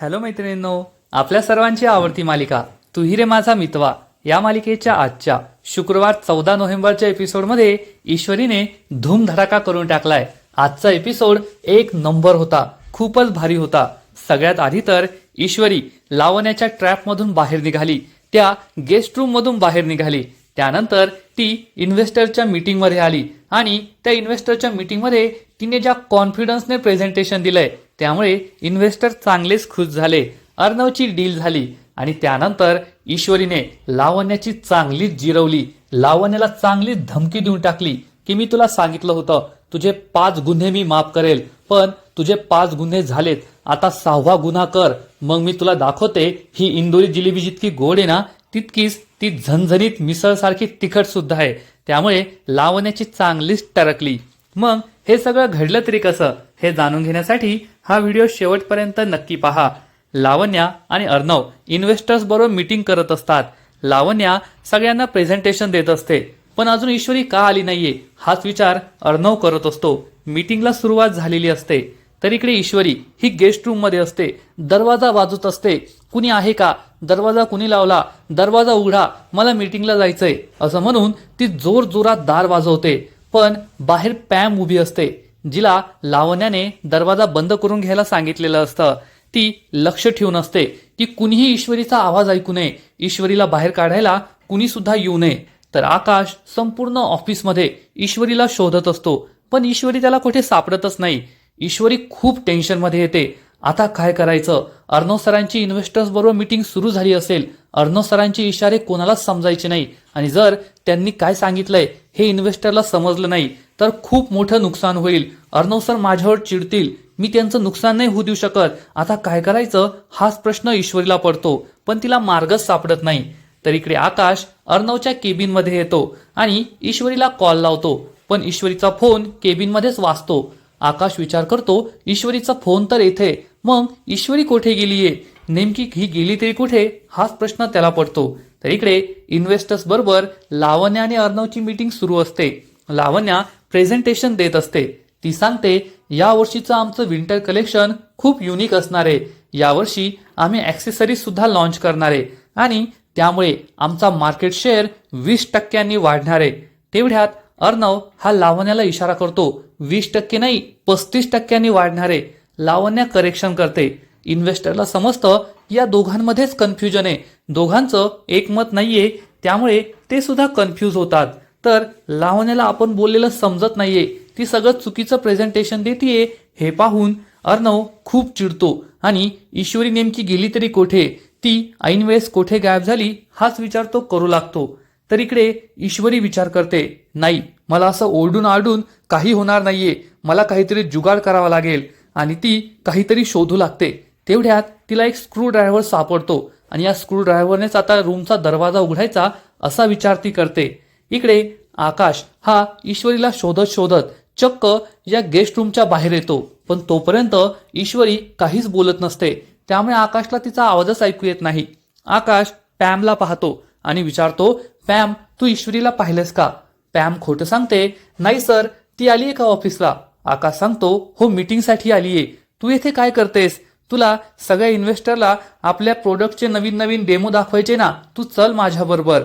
Hello मैत्रिणींनो आपल्या सर्वांची आवडती मालिका तुही रे माझा मितवा या मालिकेच्या आजच्या शुक्रवार चौदा नोव्हेंबरच्या एपिसोडमध्ये ईश्वरीने धूमधडाका करून टाकलाय. आजचा एपिसोड एक नंबर होता खूपच भारी होता. सगळ्यात आधी तर ईश्वरी लावण्याच्या ट्रॅपमधून बाहेर निघाली त्या गेस्ट रूम मधून बाहेर निघाली. त्यानंतर ती इन्व्हेस्टरच्या मीटिंगमध्ये आली आणि त्या इन्व्हेस्टरच्या मीटिंगमध्ये तिने ज्या कॉन्फिडन्सने प्रेझेंटेशन दिलंय त्यामुळे इन्व्हेस्टर चांगलेच खुश झाले अर्णवची डील झाली आणि त्यानंतर ईश्वरीने लावण्याची चांगलीच जिरवली लावण्याला चांगलीच धमकी देऊन टाकली की मी तुला सांगितलं होतं तुझे पाच गुन्हे मी माफ करेल पण तुझे पाच गुन्हे झालेत आता सहावा गुन्हा कर मग मी तुला दाखवते ही इंदोरी जिलेबी जितकी गोड आहे ना तितकीच ती झणझणीत मिसळसारखी तिखट सुद्धा आहे त्यामुळे लावण्याची चांगलीच टरकली. मग हे सगळं घडलं तरी कसं हे जाणून घेण्यासाठी हा व्हिडिओ शेवटपर्यंत नक्की पहा. लावण्या आणि अर्णव इन्व्हेस्टर्स बरोबर मीटिंग करत असतात. लावण्या सगळ्यांना प्रेझेंटेशन देत असते. पण अजून ईश्वरी का आली नाहीये हाच विचार अर्णव करत असतो. मीटिंगला सुरुवात झालेली असते. तर इकडे ईश्वरी ही गेस्ट रूममध्ये असते. दरवाजा वाजत असते. कुणी आहे का? दरवाजा कुणी लावला? दरवाजा उघडा. मला मीटिंगला जायचंय. असं म्हणून ती जोर जोरात दार वाजवते. पण बाहेर पॅम उभी असते जिला लावण्याने दरवाजा बंद करून घ्यायला सांगितलेलं असतं. ती लक्ष ठेवून असते की कुणीही ईश्वरीचा आवाज ऐकू नये ईश्वरीला बाहेर काढायला कुणी सुद्धा येऊ नये. तर आकाश संपूर्ण ऑफिसमध्ये ईश्वरीला शोधत असतो पण ईश्वरी त्याला कुठे सापडतच नाही. ईश्वरी खूप टेन्शनमध्ये येते. आता काय करायचं? अर्णव सरांची इन्व्हेस्टर्स बरोबर मीटिंग सुरू झाली असेल. अर्णव सरांचे इशारे कोणालाच समजायचे नाही. आणि जर त्यांनी काय सांगितलंय हे इन्व्हेस्टरला समजलं नाही तर खूप मोठं नुकसान होईल. अर्णव सर माझ्यावर चिडतील. मी त्यांचं नुकसान नाही होऊ देऊ शकत. आता काय करायचं? हाच प्रश्न ईश्वरीला पडतो. पण तिला मार्गच सापडत नाही. तर इकडे आकाश अर्णवच्या केबिनमध्ये येतो आणि ईश्वरीला कॉल लावतो. पण ईश्वरीचा फोन केबिनमध्येच वाचतो. आकाश विचार करतो ईश्वरीचा फोन तर येथे. मग ईश्वरी कुठे गेलीये? नेमकी ही गेली तरी कुठे? हाच प्रश्न त्याला पडतो. तर इकडे इन्व्हेस्टर्स बरोबर लावण्या आणि अर्णवची मीटिंग सुरू असते. लावण्या प्रेझेंटेशन देत असते. ती सांगते या वर्षीचं आमचं विंटर कलेक्शन खूप युनिक असणार. आहे यावर्षी आम्ही ॲक्सेसरीज सुद्धा लॉन्च करणार. आहे आणि त्यामुळे आमचा मार्केट शेअर वीस टक्क्यांनी वाढणार. आहे तेवढ्यात अर्णव हा लावण्याला इशारा करतो. वीस टक्के नाही पस्तीस टक्क्यांनी वाढणार. आहे लावण्या करेक्शन करते. इन्व्हेस्टरला समजतं या दोघांमध्येच कन्फ्युजन आहे. दोघांचं एकमत नाहीये त्यामुळे ते सुद्धा कन्फ्यूज होतात. तर लावण्याला आपण बोललेलं समजत नाहीये. ती सगळं चुकीचं प्रेझेंटेशन देतीये हे पाहून अर्णव खूप चिडतो आणि ईश्वरी नेमकी गेली तरी कोठे? ती ऐनवेळेस कोठे गायब झाली हाच विचार तो करू लागतो. तर इकडे ईश्वरी विचार करते नाही मला असं ओरडून आरडून काही होणार नाहीये. मला काहीतरी जुगाड करावा लागेल. आणि ती काहीतरी शोधू लागते. तेवढ्यात तिला एक स्क्रू ड्रायव्हर सापडतो आणि या स्क्रू ड्रायव्हरनेच आता रूमचा दरवाजा उघडायचा असा विचार ती करते. इकडे आकाश हा ईश्वरीला शोधत शोधत चक्क या गेस्ट रूमच्या बाहेर येतो. पण तोपर्यंत ईश्वरी काहीच बोलत नसते. त्यामुळे आकाशला तिचा आवाजच ऐकू येत नाही. आकाश पॅमला पाहतो आणि विचारतो पॅम तू ईश्वरीला पाहिलंस का? पॅम खोटं सांगते नाही सर ती आली आहे का ऑफिसला. आकाश सांगतो हो मीटिंगसाठी आलीये. तू येथे काय करतेस? तुला सगळ्या इन्व्हेस्टरला आपल्या प्रोडक्टचे नवीन नवीन डेमो दाखवायचे ना तू चल माझ्याबरोबर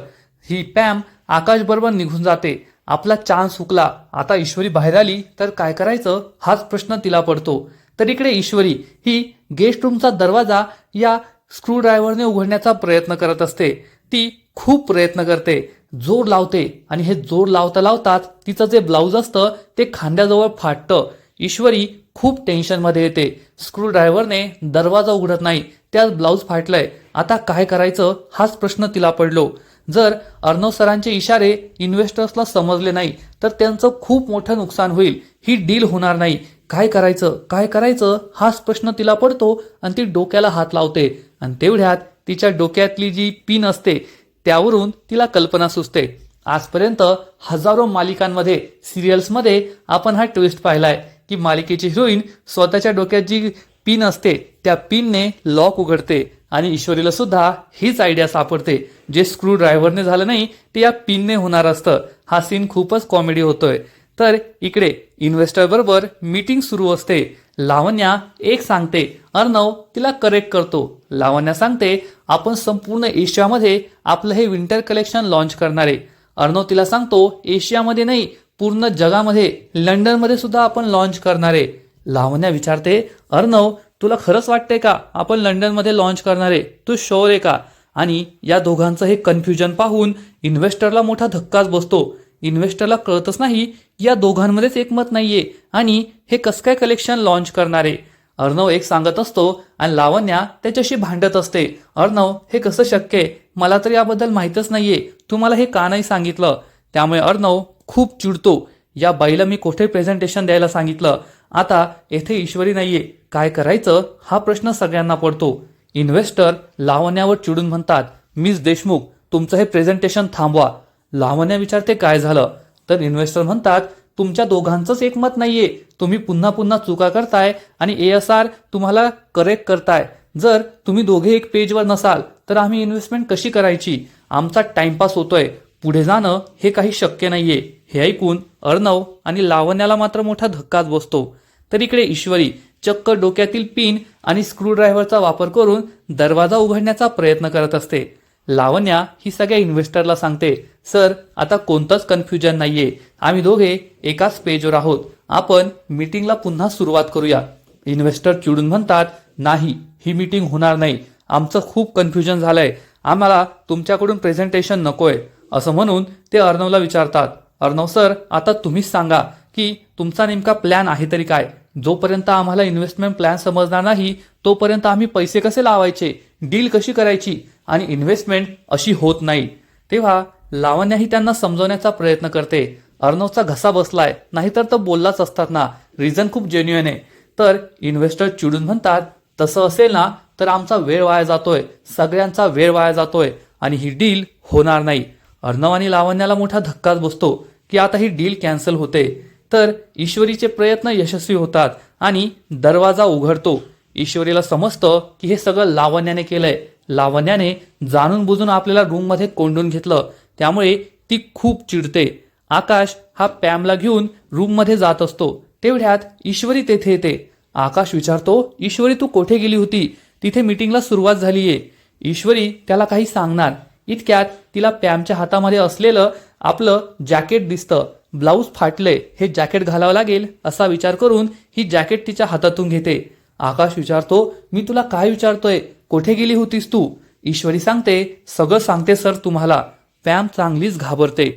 ही पॅम आकाश बरोबर निघून जाते. आपला चान्स हुकला. आता ईश्वरी बाहेर आली तर काय करायचं? हाच प्रश्न तिला पडतो. तर इकडे ईश्वरी ही गेस्ट रूमचा दरवाजा या स्क्रू ड्रायव्हरने उघडण्याचा प्रयत्न करत असते. ती खूप प्रयत्न करते. जोर लावते. आणि हे जोर लावता लावताच तिचं जे ब्लाऊज असतं ते खांद्याजवळ फाटतं. ईश्वरी खूप टेन्शनमध्ये येते. स्क्रू ड्रायव्हरने दरवाजा उघडत नाही. त्यात ब्लाऊज फाटलाय. आता काय करायचं? हाच प्रश्न तिला पडलो. जर अर्णव सरांचे इशारे इन्व्हेस्टर्सला समजले नाही तर त्यांचं खूप मोठं नुकसान होईल. ही डील होणार नाही. काय करायचं? काय करायचं? हाच प्रश्न तिला पडतो आणि ती डोक्याला हात लावते. आणि तेवढ्यात तिच्या डोक्यातली जी पिन असते त्यावरून तिला कल्पना सुचते. आजपर्यंत हजारो मालिकांमध्ये सिरियल्समध्ये आपण हा ट्विस्ट पाहिलाय. की मालिकेची हिरोईन स्वतःच्या डोक्यात जी पिन असते त्या पिनने लॉक उघडते आणि ईश्वरीला सुद्धा हीच आयडिया सापडते. जे स्क्रू ड्रायव्हरने झालं नाही ते या पिनने होणार असतं. हा सीन खूपच कॉमेडी होतोय. तर इकडे इन्व्हेस्टर बरोबर मीटिंग सुरू असते. लावण्या एक सांगते अर्णव तिला करेक्ट करतो. लावण्या सांगते आपण संपूर्ण एशियामध्ये आपलं हे विंटर कलेक्शन लॉन्च करणार आहे. अर्णव तिला सांगतो एशियामध्ये नाही पूर्ण जगामध्ये लंडनमध्ये सुद्धा आपण लॉन्च करणार. आहे लावण्या विचारते अर्णव तुला खरंच वाटतंय का आपण लंडनमध्ये लॉन्च करणार? आहे तू शोर आहे का? आणि या दोघांचं हे कन्फ्युजन पाहून इन्व्हेस्टरला मोठा धक्काच बसतो. इन्व्हेस्टरला कळतच नाही या दोघांमध्येच एकमत नाहीये. आणि हे कस काय कलेक्शन लॉन्च करणार? आहे अर्णव एक सांगत असतो आणि लावण्या त्याच्याशी भांडत असते. अर्णव हे कसं शक्य आहे? मला तर याबद्दल माहीतच नाहीये. तू मला हे का नाही सांगितलं? त्यामुळे अर्णव खूप चिडतो. या बाईला मी कुठे प्रेझेंटेशन द्यायला सांगितलं? आता येथे ईश्वरी नाहीये. काय करायचं? हा प्रश्न सगळ्यांना पडतो. इन्व्हेस्टर लावण्यावर चिडून म्हणतात मिस देशमुख तुमचं हे प्रेझेंटेशन थांबवा. लावण्या विचारते काय झालं? तर इन्व्हेस्टर म्हणतात तुमच्या दोघांचंच एकमत नाहीये. तुम्ही पुन्हा पुन्हा चुका करताय आणि ए एस आर तुम्हाला करेक्ट करताय. जर तुम्ही दोघे एक पेजवर नसाल तर आम्ही इन्व्हेस्टमेंट कशी करायची? आमचा टाइमपास होतोय. पुढे जाणं हे काही शक्य नाहीये. हे ऐकून अर्णव आणि लावण्याला मात्र मोठा धक्काच बसतो. तर इकडे ईश्वरी चक्क डोक्यातील पिन आणि स्क्रूड्रायव्हरचा वापर करून दरवाजा उघडण्याचा प्रयत्न करत असते. लावण्या ही सगळ्या इन्व्हेस्टरला सांगते सर आता कोणतंच कन्फ्युजन नाहीये. आम्ही दोघे एकाच पेजवर आहोत. आपण मीटिंगला पुन्हा सुरुवात करूया. इन्व्हेस्टर चिडून म्हणतात नाही ही मीटिंग होणार नाही. आमचं खूप कन्फ्युजन झालंय. आम्हाला तुमच्याकडून प्रेझेंटेशन नकोय. असं म्हणून ते अर्णवला विचारतात अर्णव सर आता तुम्हीच सांगा की तुमचा नेमका प्लॅन आहे तरी काय? जोपर्यंत आम्हाला इन्व्हेस्टमेंट प्लॅन समजणार नाही तोपर्यंत आम्ही पैसे कसे लावायचे? डील कशी करायची? आणि इन्व्हेस्टमेंट अशी होत नाही. तेव्हा लावण्याही त्यांना समजवण्याचा प्रयत्न करते. अर्णवचा घसा बसलाय नाहीतर तर बोललाच असतात ना. रिझन खूप जेन्युअन आहे. तर इन्व्हेस्टर चिडून म्हणतात तसं असेल ना तर आमचा वेळ वाया जातोय. सगळ्यांचा वेळ वाया जातोय आणि ही डील होणार नाही. अर्णव आणि लावण्याला मोठा धक्काच बसतो की आता ही डील कॅन्सल होते. तर ईश्वरीचे प्रयत्न यशस्वी होतात आणि दरवाजा उघडतो. ईश्वरीला समजतं की हे सगळं लावण्याने केलंय. लावण्याने जाणून बुजून आपल्याला रूममध्ये कोंडून घेतलं. त्यामुळे ती खूप चिडते. आकाश हा पॅमला घेऊन रूममध्ये जात असतो. तेवढ्यात ईश्वरी तेथे येते. आकाश विचारतो ईश्वरी तू कोठे गेली होती? तिथे मीटिंगला सुरुवात झालीये. ईश्वरी त्याला काही सांगणार इतक्यात तिला पॅमच्या हातामध्ये असलेलं आपलं जॅकेट दिसतं. ब्लाऊज फाटले हे जॅकेट घालावं लागेल असा विचार करून ही जॅकेट तिच्या हातातून घेते. आकाश विचारतो मी तुला काय विचारतोय? कोठे गेली होतीस तू? ईश्वरी सांगते सगळं सांगते सर तुम्हाला. पॅम चांगलीच घाबरते.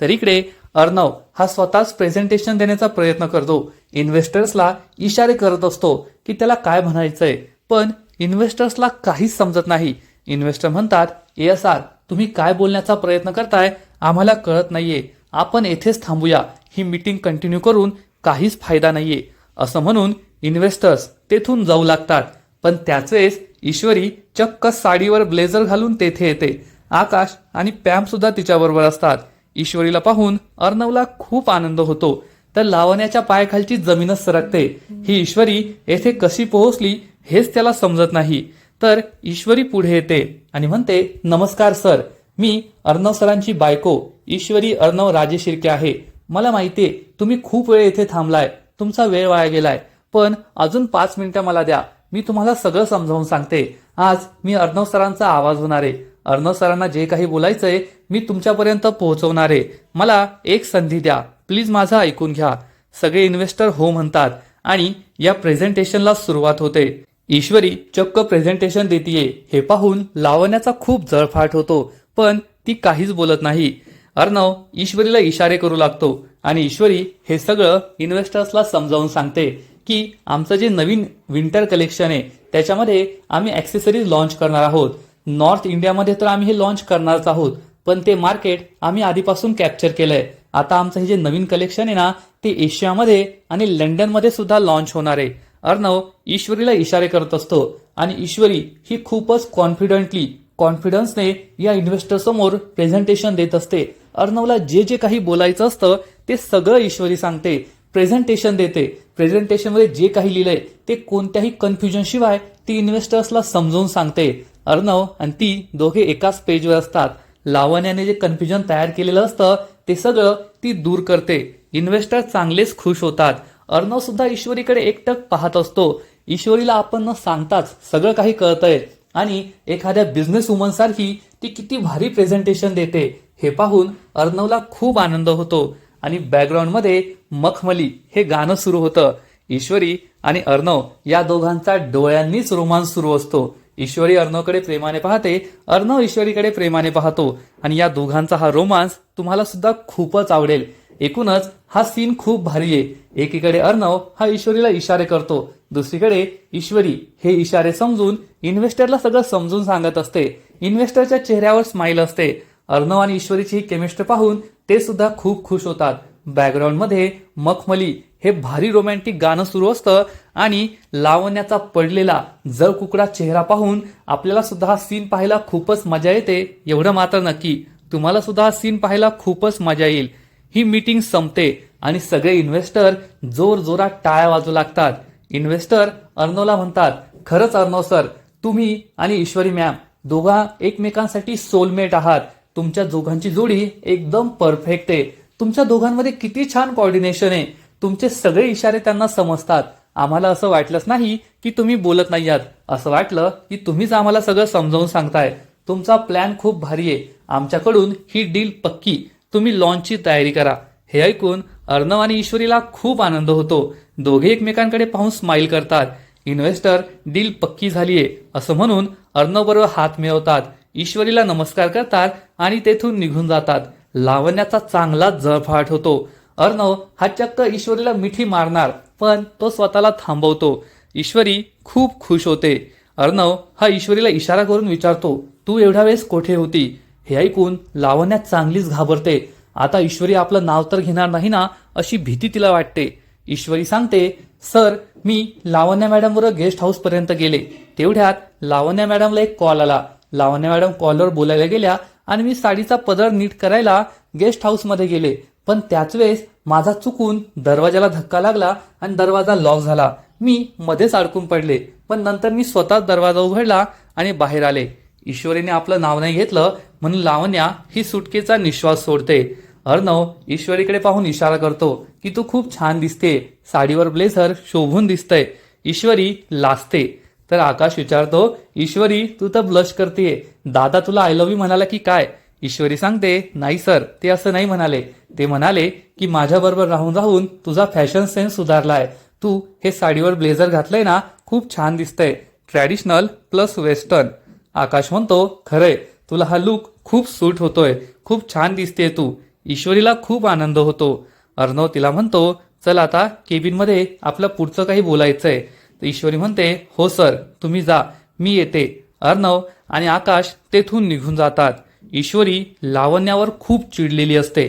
तर इकडे अर्णव हा स्वतःच प्रेझेंटेशन देण्याचा प्रयत्न करतो. इन्व्हेस्टर्सला इशारे करत असतो की त्याला काय म्हणायचंय. पण इन्व्हेस्टर्सला काहीच समजत नाही. इन्व्हेस्टर म्हणतात एस आर तुम्ही काय बोलण्याचा प्रयत्न करताय आम्हाला कळत नाहीये. आपण येथेच थांबूया. ही मीटिंग कंटिन्यू करून काहीच फायदा नाहीये. असं म्हणून इन्व्हेस्टर्स तेथून जाऊ लागतात. पण त्याच ईश्वरी चक्क साडीवर ब्लेझर घालून तेथे येते. आकाश आणि पॅम सुद्धा तिच्याबरोबर असतात. ईश्वरीला पाहून अर्णवला खूप आनंद होतो. तर लावण्याच्या पायाखालची जमीनच सरकते. ही ईश्वरी येथे कशी पोहोचली हेच त्याला समजत नाही. तर ईश्वरी पुढे येते आणि म्हणते नमस्कार सर. मी अर्णव सरांची बायको ईश्वरी अर्णव राजे शिर्के आहे. मला माहितीये तुम्ही खूप वेळ येथे थांबलाय. तुमचा वेळ वाया गेलाय. पण अजून पाच मिनिटं मला द्या. मी तुम्हाला सगळं समजावून सांगते. आज मी अर्णव सरांचा आवाज होणार आहे. अर्णव सरांना जे काही बोलायचंय मी तुमच्यापर्यंत पोहोचवणार आहे. मला एक संधी द्या. प्लीज माझं ऐकून घ्या. सगळे इन्व्हेस्टर हो म्हणतात आणि या प्रेझेंटेशनला सुरुवात होते. ईश्वरी चक्क प्रेझेंटेशन देतीये. हे पाहून लावण्याचा खूप जळफाट होतो पण ती काहीच बोलत नाही. अर्णव ईश्वरीला इशारे करू लागतो आणि ईश्वरी हे सगळं इन्व्हेस्टर्सला समजावून सांगते की आमचं जे नवीन विंटर कलेक्शन आहे त्याच्यामध्ये आम्ही ॲक्सेसरीज लॉन्च करणार आहोत. नॉर्थ इंडियामध्ये तर आम्ही हे लॉन्च करणारच आहोत पण ते मार्केट आम्ही आधीपासून कॅप्चर केलंय. आता आमचं हे जे नवीन कलेक्शन आहे ना ते एशियामध्ये आणि लंडनमध्ये सुद्धा लॉन्च होणार आहे. अर्णव ईश्वरीला इशारे करत असतो आणि ईश्वरी ही खूपच कॉन्फिडंटली कॉन्फिडन्सने या इन्व्हेस्टर समोर प्रेझेंटेशन देत असते. अर्णवला जे जे काही बोलायचं असतं ते सगळं ईश्वरी सांगते. प्रेझेंटेशन देते. प्रेझेंटेशनमध्ये जे काही लिहिलंय ते कोणत्याही कन्फ्युजन शिवाय ती इन्व्हेस्टर्सला समजवून सांगते. अर्णव आणि ती दोघे एकाच पेजवर असतात. लावण्याने जे कन्फ्युजन तयार केलेलं असतं ते सगळं ती दूर करते. इन्व्हेस्टर चांगलेच खुश होतात. अर्णव सुद्धा ईश्वरीकडे एकटक पाहत असतो. ईश्वरीला आपण न सांगताच सगळं काही कळतंय. आणि एखाद्या बिझनेस वुमन सारखी ती किती भारी प्रेझेंटेशन देते हे पाहून अर्णवला खूप आनंद होतो. आणि बॅकग्राऊंडमध्ये मखमली हे गाणं सुरू होतं. ईश्वरी आणि अर्णव या दोघांचा डोळ्यांनीच रोमांस सुरू असतो. ईश्वरी अर्णवकडे प्रेमाने पाहते अर्णव ईश्वरीकडे प्रेमाने पाहतो. आणि या दोघांचा हा रोमांस तुम्हाला सुद्धा खूपच आवडेल. एकूणच हा सीन खूप भारी आहे. एकीकडे अर्णव हा ईश्वरीला इशारे करतो. दुसरीकडे ईश्वरी हे इशारे समजून इन्व्हेस्टरला सगळं समजून सांगत असते. इन्व्हेस्टरच्या चेहऱ्यावर स्माईल असते. अर्णव आणि ईश्वरीची ही केमिस्ट्री पाहून ते सुद्धा खूप खुश होतात. बॅकग्राऊंडमध्ये मखमली हे भारी रोमॅन्टिक गाणं सुरू असतं आणि लावण्याचा पडलेला जर कुकडा चेहरा पाहून आपल्याला सुद्धा हा सीन पाहायला खूपच मजा येते. एवढं मात्र नक्की. तुम्हाला सुद्धा हा सीन पाहायला खूपच मजा येईल. ही मीटिंग संपते आणि सगळे इन्व्हेस्टर जोर जोरात टाळ्या वाजू लागतात. इन्व्हेस्टर अर्णवला म्हणतात खरंच अर्णव सर तुम्ही आणि ईश्वरी मॅम दोघा एकमेकांसाठी सोलमेट आहात. तुमच्या दोघांची जोडी एकदम परफेक्ट आहे. तुमच्या दोघांमध्ये किती छान कॉर्डिनेशन आहे. तुमचे सगळे इशारे त्यांना समजतात. आम्हाला असं वाटलंच नाही की तुम्ही बोलत नाही आहात असं वाटलं की तुम्हीच आम्हाला सगळं समजावून सांगताय. तुमचा प्लॅन खूप भारी आहे. आमच्याकडून ही डील पक्की. तुम्ही लॉन्चची तयारी करा. हे ऐकून अर्णव आणि ईश्वरीला खूप आनंद होतो. दोघे एकमेकांकडे पाहून स्माईल करतात. इन्व्हेस्टर डील पक्की झालीये असं म्हणून अर्णव बरोबर हात मिळवतात. ईश्वरीला नमस्कार करतात आणि तेथून निघून जातात. लावण्याचा चांगला जळफाट होतो. अर्णव हा चक्क ईश्वरीला मिठी मारणार पण तो स्वतःला थांबवतो. ईश्वरी खूप खुश होते. अर्णव हा ईश्वरीला इशारा करून विचारतो तू एवढ्या वेळेस कोठे होती? हे ऐकून लावण्यात चांगलीच घाबरते. आता ईश्वरी आपलं नाव तर घेणार नाही ना अशी भीती तिला वाटते. ईश्वरी सांगते सर मी लावण्या मॅडमवर गेस्ट हाऊस पर्यंत गेले. तेवढ्यात लावण्या मॅडमला एक कॉल आला. लावण्या मॅडम कॉलवर बोलायला गेल्या आणि मी साडीचा पदर नीट करायला गेस्ट हाऊसमध्ये गेले. पण त्याच वेळेस माझा चुकून दरवाजाला धक्का लागला आणि दरवाजा लॉक झाला. मी मध्येच अडकून पडले. पण नंतर मी स्वतःच दरवाजा उघडला आणि बाहेर आले. ईश्वरीने आपलं नाव नाही घेतलं म्हणून लावण्या ही सुटकेचा निश्वास सोडते. अर्णव ईश्वरीकडे पाहून इशारा करतो की तू खूप छान दिसते. साडीवर ब्लेझर शोभून दिसतंय. ईश्वरी लाजते. तर आकाश विचारतो ईश्वरी तू तर ब्लश करतेय. दादा तुला आय लव्ह यू म्हणाला की काय? ईश्वरी सांगते नाही सर ते असं नाही म्हणाले. ते म्हणाले की माझ्याबरोबर राहून राहून तुझा फॅशन सेन्स सुधारलाय. तू हे साडीवर ब्लेझर घातलंय ना खूप छान दिसतंय. Traditional plus western. आकाश म्हणतो खरंय तुला हा लुक खूप सूट होतोय खूप छान दिसते तू. ईश्वरीला खूप आनंद होतो. अर्णव तिला म्हणतो चल आता केबिनमध्ये आपलं पुढचं काही बोलायचंय. तर ईश्वरी म्हणते हो सर तुम्ही जा मी येते. अर्णव आणि आकाश तेथून निघून जातात. ईश्वरी लावण्यावर खूप चिडलेली असते.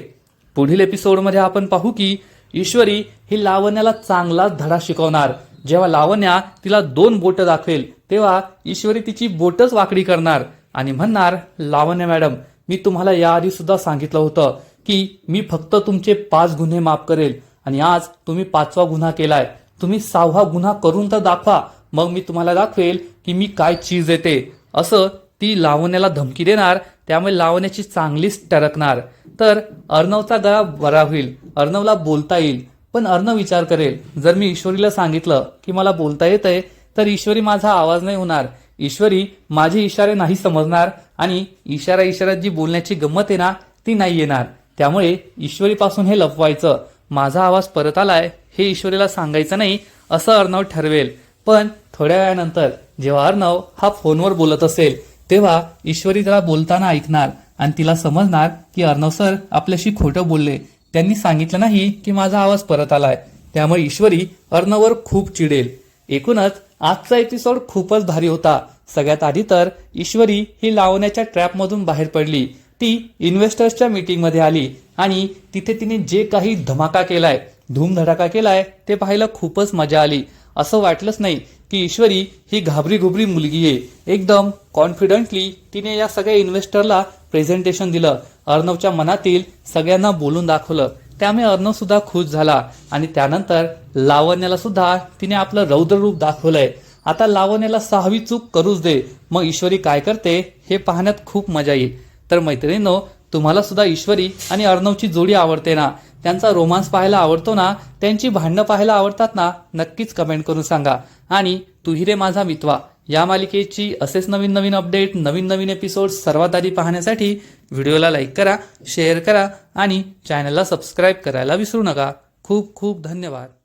पुढील एपिसोडमध्ये आपण पाहू की ईश्वरी ही लावण्याला चांगलाच धडा शिकवणार. जेव्हा लावण्या तिला दोन बोटं दाखवेल तेव्हा ईश्वरी तिची बोटच वाकडी करणार आणि म्हणणार लावण्या मॅडम मी तुम्हाला याआधी सुद्धा सांगितलं होतं की मी फक्त तुमचे पाच गुन्हे माफ करेल आणि आज तुम्ही पाचवा गुन्हा केलाय. तुम्ही सहावा गुन्हा करून तर दाखवा. मग मी तुम्हाला दाखवेल की मी काय चीज येते असं ती लावण्याला धमकी देणार त्यामुळे लावण्याची चांगलीच टरकणार. तर अर्णवचा गळा बरा होईल. अर्णवला बोलता येईल. पण अर्णव विचार करेल जर मी ईश्वरीला सांगितलं की मला बोलता येतंय तर ईश्वरी माझा आवाज नाही होणार. ईश्वरी माझे इशारे नाही समजणार आणि इशारा इशाऱ्यात जी बोलण्याची गंमत आहे ना ती नाही येणार. त्यामुळे ईश्वरीपासून हे लपवायचं. माझा आवाज परत आलाय हे ईश्वरीला सांगायचं नाही असं अर्णव ठरवेल. पण थोड्या वेळानंतर जेव्हा अर्णव हा फोनवर बोलत असेल तेव्हा ईश्वरी त्याला बोलताना ऐकणार आणि तिला समजणार की अर्णव सर आपल्याशी खोटं बोलले. त्यांनी सांगितलं नाही की माझा आवाज परत आलाय. त्यामुळे ईश्वरी अर्णवर खूप चिडेल. एकूणच आजचा एपिसोड खूपच भारी होता. सगळ्यात आधी तर ईश्वरी ही लावण्याच्या ट्रॅपमधून बाहेर पडली. ती इन्व्हेस्टर्सच्या मीटिंगमध्ये आली आणि तिथे तिने जे काही धमाका केलाय धूमधडाका केलाय ते पाहायला खूपच मजा आली. असं वाटलंच नाही की ईश्वरी ही घाबरी घुबरी मुलगी आहे. एकदम कॉन्फिडंटली तिने या सगळ्या इन्व्हेस्टरला प्रेझेंटेशन दिलं. अर्णवच्या मनातील सगळ्यांना बोलून दाखवलं. त्यामुळे अर्णव सुद्धा खुश झाला आणि त्यानंतर लावण्याला सुद्धा तिने आपलं रौद्र रूप दाखवलंय. आता लावण्याला सहावी चूक करूच दे. मग ईश्वरी काय करते हे पाहण्यात खूप मजा येईल. तर मैत्रिणींनो तुम्हाला सुद्धा ईश्वरी आणि अर्णवची जोडी आवडते ना? त्यांचा रोमांस पाहायला आवडतो ना? त्यांची भांडणं पाहायला आवडतात ना? नक्कीच कमेंट करून सांगा. आणि तू रे माझा मितवा. या मालिकेची असेच नवीन नवीन अपडेट नवीन नवीन एपिसोड सर्वात आधी पाहण्यासाठी व्हिडिओला लाईक करा शेअर करा आणि चॅनलला सबस्क्राईब करायला विसरू नका. खूप खूप धन्यवाद.